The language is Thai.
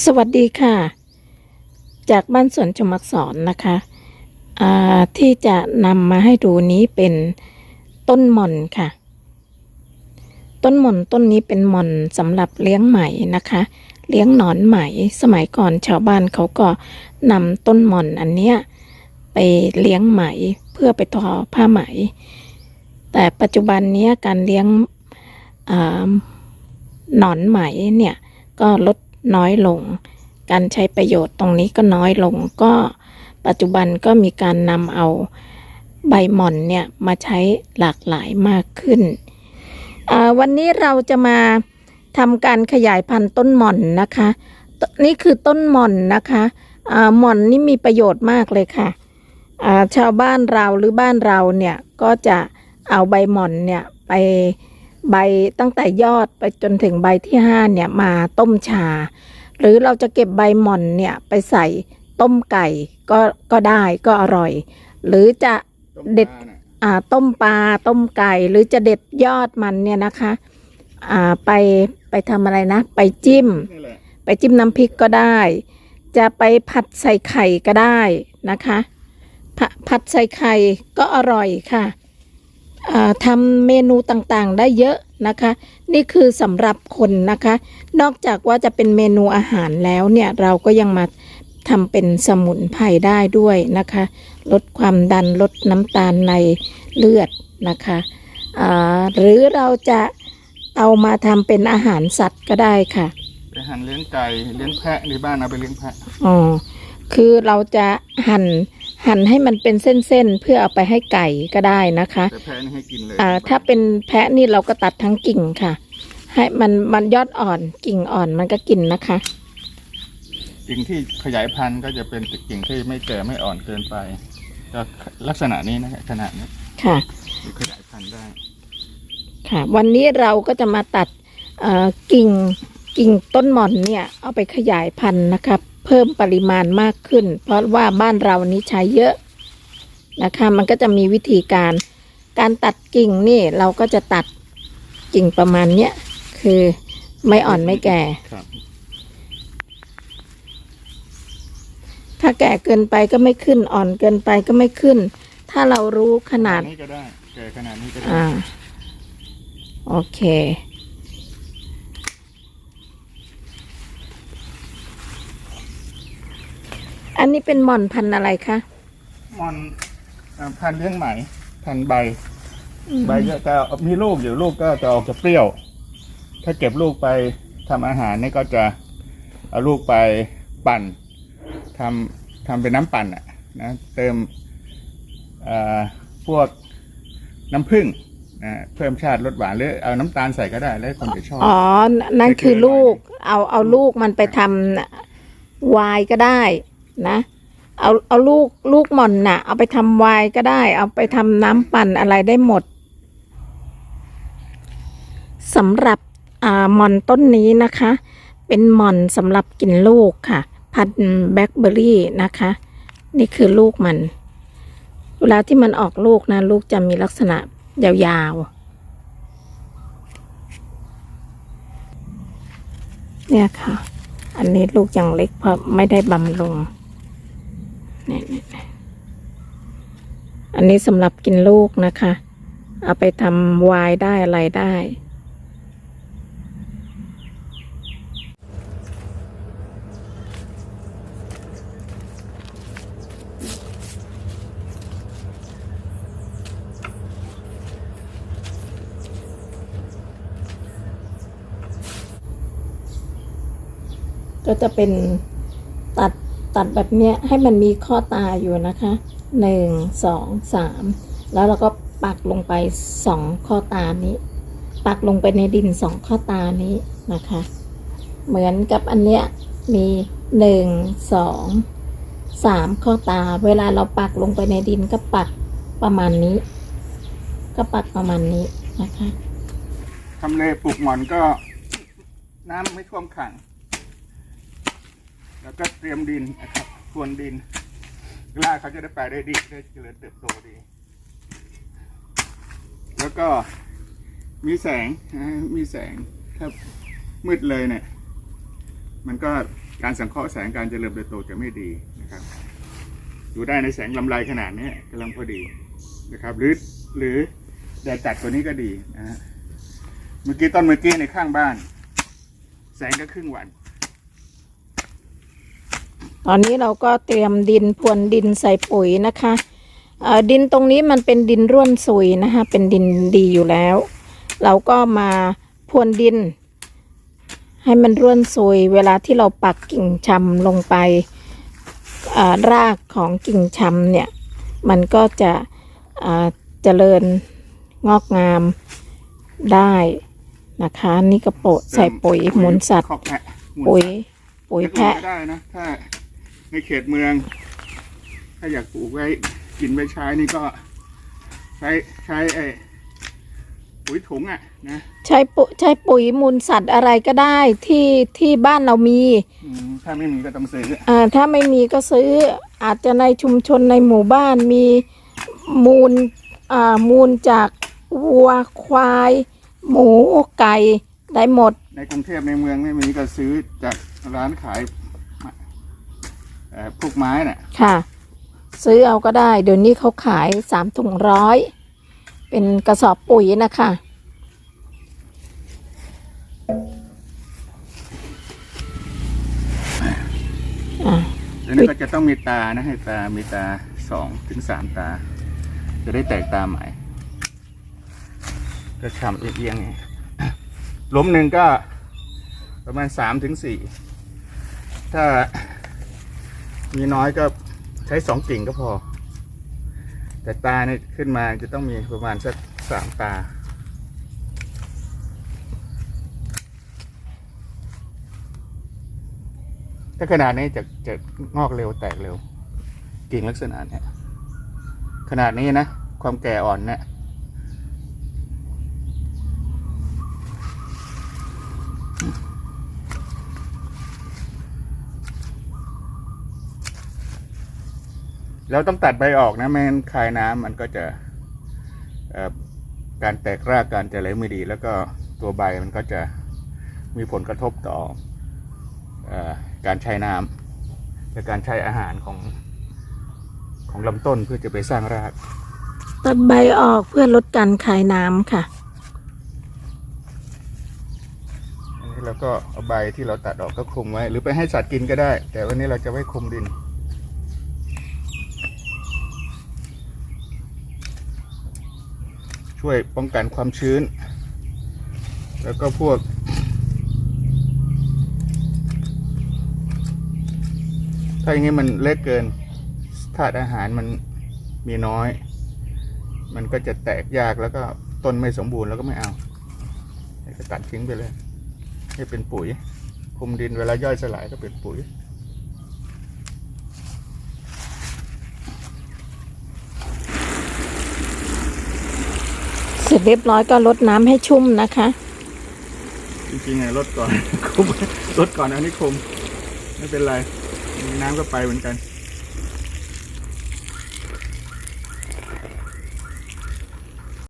สวัสดีค่ะ จากบ้านสวนชมักสอนนะคะที่จะนำมาให้ดูนี้เป็นต้นหม่อนค่ะ ต้นหม่อนต้นนี้เป็นหม่อนสำหรับเลี้ยงไหมนะคะ เลี้ยงหนอนไหมสมัยก่อนชาวบ้านเขาก็นำต้นหม่อนอันเนี้ยไปเลี้ยงไหมเพื่อไปทอผ้าไหม แต่ปัจจุบันนี้การเลี้ยงหนอนไหมเนี่ยก็ลด น้อยลง การใช้ประโยชน์ตรงนี้ก็น้อยลง ก็ปัจจุบันก็มีการนำเอาใบหม่อนเนี่ยมาใช้หลากหลายมากขึ้นอ่าวันนี้เราจะมาทำการขยายพันธุ์ต้นหม่อนนะคะ นี่คือต้นหม่อนนะคะหม่อนนี่มีประโยชน์มากเลยค่ะชาวบ้านเราหรือบ้านเราเนี่ยก็จะเอาใบหม่อนเนี่ยไป ใบตั้งแต่ยอดไปจนถึงใบที่ห้าเนี่ยมาต้มชา หรือเราจะเก็บใบหม่อนเนี่ยไปใส่ต้มไก่ก็ก็ได้ก็อร่อย หรือจะเด็ดอ่าต้มปลาต้มไก่ หรือจะเด็ดยอดมันเนี่ยนะคะอ่าไปไปทำอะไรนะ ไปจิ้ม ไปจิ้มน้ำพริกก็ได้ จะไปผัดใส่ไข่ก็ได้นะคะผผัดใส่ไข่ก็อร่อยค่ะ ทำเมนูต่างๆ ได้เยอะนะคะ นี่คือสำหรับคนนะคะ นอกจากว่าจะเป็นเมนูอาหารแล้วเนี่ยเราก็ยังมาทำเป็นสมุนไพรได้ด้วยนะคะ ลดความดันลดน้ำตาลในเลือดนะคะอ่าหรือเราจะเอามาทำเป็นอาหารสัตว์ก็ได้ค่ะไปหั่นเลี้ยงไก่เลี้ยงแพะในบ้านเอาไปเลี้ยงแพะอ๋อคือเราจะหั่น หั่นให้มันเป็นเส้นๆเพื่อเอาไปให้ไก่ก็ได้นะคะ แต่แพะนี่ให้กินเลยอ่าถ้าเป็นแพะนี่เราก็ตัดทั้งกิ่งค่ะ ให้มันมันยอดอ่อนกิ่งอ่อนมันก็กินนะคะ กิ่งที่ขยายพันธุ์ก็จะเป็นกิ่งที่ไม่แก่ไม่อ่อนเกินไปก็ลักษณะนี้นะขนาดนี้ค่ะ ขยายพันธุ์ได้ค่ะ วันนี้เราก็จะมาตัดเอ่อกิ่งกิ่งต้นหม่อนเนี่ย เอาไปขยายพันธุ์นะครับ เพิ่มปริมาณมากขึ้น เพราะว่าบ้านเรานี้ใช้เยอะนะคะ มันก็จะมีวิธีการ การตัดกิ่งนี่เราก็จะตัดกิ่งประมาณเนี้ยคือไม่อ่อนไม่แก่ ครับถ้าแก่เกินไปก็ไม่ขึ้นอ่อนเกินไปก็ไม่ขึ้น ถ้าเรารู้ขนาด นี้ก็ได้แก่ขนาดนี้ก็ได้ อ่า โอเค อันนี้เป็นหม่อนพันธุ์อะไรคะมอนอ่าพันธุ์เลี้ยงไหมพันธุ์ใบใบก็จะมีลูกอยู่ลูกก็จะออกจะเปรี้ยว ถ้าเก็บลูกไปทำอาหารนี่ก็จะเอาลูกไปปั่นทำทำเป็นน้ำปั่นอะนะเติมเอ่อพวกน้ำผึ้งนะเพิ่มชาติรสหวานหรือเอาน้ำตาลใส่ก็ได้แล้วคนจะชอบ อ๋อ นั่นคือลูก เอาเอาลูกมันไปทำไวายก็ได้ นะ เอาเอาลูกลูกหม่อนน่ะ เอาไปทำไวายก็ได้ เอาไปทำน้ำปั่นอะไรได้หมดสำหรับอ่าหม่อนต้นนี้นะคะ เป็นหม่อนสำหรับกินลูกค่ะ พันแบล็คเบอร์รี่นะคะ นี่คือลูกมัน เวลาที่มันออกลูกนะ ลูกจะมีลักษณะยาวๆ เนี่ยค่ะ อันนี้ลูกยังเล็กเพราะไม่ได้บำรุง เนี่ยอันนี้สำหรับกินลูกนะคะ เอาไปทำวายได้อะไรได้ ก็จะเป็น ตัดแบบเนี้ยให้มันมีข้อตาอยู่นะคะหนึ่งสองสามแล้วเราก็ปักลงไปสองข้อตานี้ ปักลงไปในดินสองข้อตานี้นะคะ เหมือนกับอันเนี้ยมีหนึ่งสองสามข้อตา เวลาเราปักลงไปในดินก็ปักประมาณนี้ ก็ปักประมาณนี้นะคะทำเลปลูกหมอนก็น้ำไม่ท่วมขัง แล้วก็เตรียมดินนะครับพรวนดินรากเขาจะได้ไปได้ดีได้เจริญเติบโตดี แล้วก็มีแสงมีแสงถ้ามืดเลยเนี่ย มันก็การสังเคราะห์แสงการเจริญเติบโตจะไม่ดีนะครับอยู่ได้ในแสงลำไรขนาดนี้กำลังพอดีนะครับ หรือหรือแดดจัดกว่านี้ก็ดีนะฮะเมื่อกี้ต้นเมื่อกี้ในข้างบ้าน แสงก็ครึ่งวัน ตอนนี้เราก็เตรียมดินพรวนดินใส่ปุ๋ยนะคะเอ่อดินตรงนี้มันเป็นดินร่วนซุยนะคะเป็นดินดีอยู่แล้ว เราก็มาพรวนดิน ให้มันร่วนซุย เวลาที่เราปักกิ่งชำลงไปอ่ารากของกิ่งชำเนี่ยมันก็จะอ่าเจริญงอกงามได้นะคะนี่ก็โปะใส่ปุ๋ยหมุนสัตว์คอกแพะหมุนปุ๋ยสัตว์ปุ๋ยแพะก็ได้นะถ้า ในเขตเมือง ถ้าอยากปลูกไว้กินไว้ใช้นี่ก็ ใช้ใช้ไอ้ปุ๋ยถุงอะนะใช้ปุ๋ยใช้ปุ๋ยมูลสัตว์อะไรก็ได้ที่ที่บ้านเรามีอืมถ้าไม่มีก็ต้องซื้ออ่าถ้าไม่มีก็ซื้ออาจจะในชุมชนในหมู่บ้านมีมูลอ่ามูลจากวัวควาย หมูไก่ได้หมด ในกรุงเทพในเมืองไม่มีก็ซื้อจากร้านขาย เอ่อพวกไม้น่ะค่ะ ซื้อเอาก็ได้ เดี๋ยวนี้เขาขายสามถุงร้อย เป็นกระสอบปุ๋ยนะคะ อ่าแล้วนี่ก็จะต้องมีตานะให้ตามีตาสองถึงสามตา จะได้แตกตาใหม่ก็ทำเอียงๆไงหล้มหนึ่งก็ประมาณสามถึงสี่ถ้า มีน้อยก็ใช้สองกิ่งก็พอ แต่ตาเนี่ยขึ้นมาจะต้องมีประมาณสักสามตา ถ้าขนาดนี้จะจะงอกเร็วแตกเร็ว กิ่งลักษณะเนี้ยขนาดนี้นะ ความแก่อ่อนเนี่ย เราต้องตัดใบออกนะไม่งั้นคายน้ำมันก็จะเอ่อการแตกรากการจะไหลไม่ดี แล้วก็ตัวใบมันก็จะมีผลกระทบต่อเอ่อการใช้น้ำและการใช้อาหารของของลำต้นเพื่อจะไปสร้างราก ตัดใบออกเพื่อลดการคายน้ำค่ะอันนี้เราก็เอาใบที่เราตัดออกก็คลุมไว้ หรือไปให้สัตว์กินก็ได้ แต่วันนี้เราจะไม่คลุมดิน ช่วยป้องกันความชื้น แล้วก็พวก ถ้าอย่างนี้มันเล็กเกินธาตุอาหารมันมีน้อย มันก็จะแตกยากแล้วก็ต้นไม่สมบูรณ์แล้วก็ไม่เอาให้ก็ตัดทิ้งไปเลย ให้เป็นปุ๋ยคุมดินเวลาย่อยสลายก็เป็นปุ๋ย ร็จเรียบร้อยก็ลดน้ำให้ชุ่มนะคะ จริงๆไงลดก่อน คุมลดก่อนอันนี้คุมไม่เป็นไร น้ำก็ไปเหมือนกัน